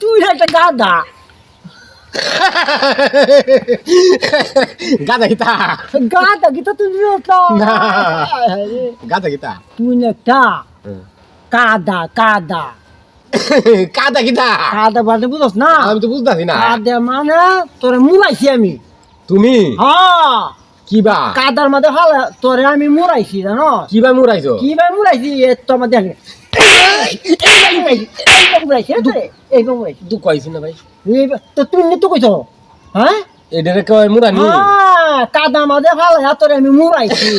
তুই একটা গাধা। গাদা গীতা গাধা কি তো তুই গাদা গীতা তুই একটা কাদা কাদা। কাদা গীতা কাদা মানে বুঝস না? আমি তো বুঝতেছি না। কাদা মানে তোরে মুড়াইছি আমি। তুমি? হ্যাঁ। কিবা কাদার মধ্যে হালা তোরে আমি মুড়াইছি জানো কিবা মুরাইছো কি ভাই মুড়াইছি এ তোমার দেখে হ্যাঁ কয় মুরানি হ্যাঁ, মাঝে ভালো তোরে আমি মুড়াইছি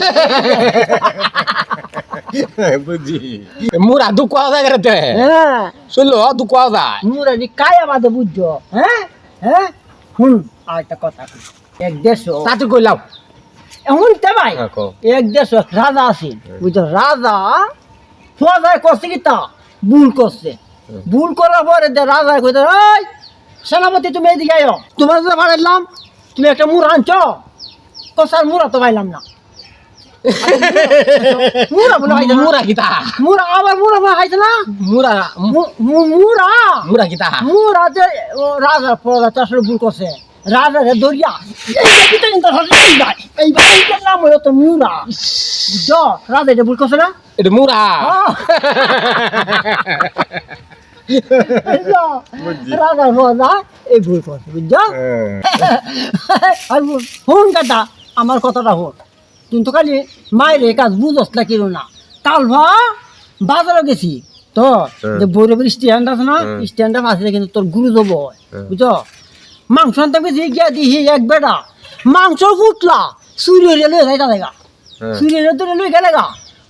বুঝি মুরা দু কোয়া যায় হ্যাঁ শুনলো দু কোয়া যায় কায়া বাদে বুঝছ হ্যাঁ হ্যাঁ হুন আর কথা এক দেশ তাতে কইলাও এমন তে ভাই হ্যাঁ, এক দেশ রাজা আছে বুঝছ রাজা ফোয়াজায় করছে কি তা? ভুল করছে। ভুল করার পরে দে রাজা কইতে এই সেনাপতি তুমি এদিকে আয়ো। তোমার যে বাড়াইলাম তুমি একটা মুড় আনছো? কষার মুড়া তো পাইলাম না। বলে মুরা আবার বলে মুরা মুরা যে রাজা ফোয়াজা চাষের ভুল করছে। রাজা রে দরিয়া। এইবার কি তাই তার এইবার এইবার এইবার নাম হলো তো মুড়া বুঝছ রাজা এটা ভুল করছে না? এটা মুরা। হ্যাঁ। এই ভুল করছে বুঝছ? আর ফোন কাটা আমার কথাটা হন। কিন্তু খালি মায়ের এই কাজ বুঝস না কিনো না। কাল ভা বাজারে গেছি। তো হ্যাঁ। যে বৈরবের স্ট্যান্ড আছে না। স্ট্যান্ডে আছে কিন্তু তোর গুরু দেবো হ্যাঁ। বুঝছ? মাংস আনতে গেছি গিয়া দিহি এক বেটা। মাংস ফুটলা চুরি হইলে লই যাইতা দেখা। চুরি হইলে তোরে লই গেলে গা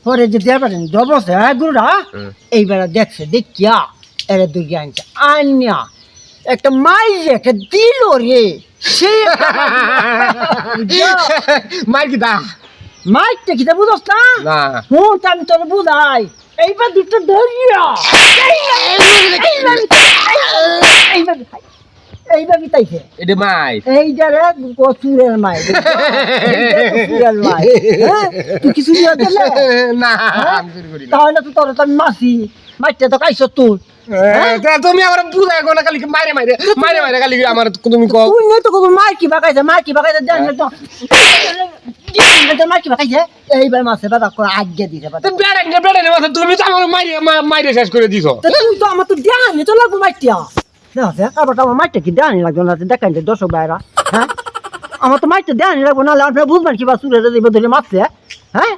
পরে যে দেয়া পারেন ডবসে হ্যাঁ গুরুটা হ্যাঁ। এই বেড়া দেখছে দেখিয়া এরা দুর্গে আনছে। আনিয়া একটা মাই একটা দিল রে। সে মার গীতা মাইকটা কিতা বুঝস না? না। হুন আমি তোর বুঝাই। এইবার দুটো ধরিয়া। এইবার বিতাইছে এটা মাই এই যারে কচুরের মাই কচুরের মাই হ্যাঁ? তুই কিছু দিয়ে দিলে না? আমি চুরি করি না। তাহলে তো তোর তো আমি মাসি মাইতে তো খাইছ তুই। হ্যাঁ, তুমি আমার বুঝাই গো না খালি মারে মারে মারে মারে খালি আমার তুমি কও। তুই নয় তো মার কি বাকাইছে মার কি বাকাইছে তো। মার কি বাকাইছে এইবার মাসে বাদা করে আজ্ঞা দিছে বাদা তো তুমি তো আমার মাইরে শেষ করে দিছো। তো তুই তো আমার তো দেখানি তো লাগবো মাইটিয়া আমার তো কি দেখানি লাগবে না বাইরা হ্যাঁ? তো মাইটা দেখানি লাগবো না আপনার বুঝবেন কি বা সুরে যদি মারছে হ্যাঁ?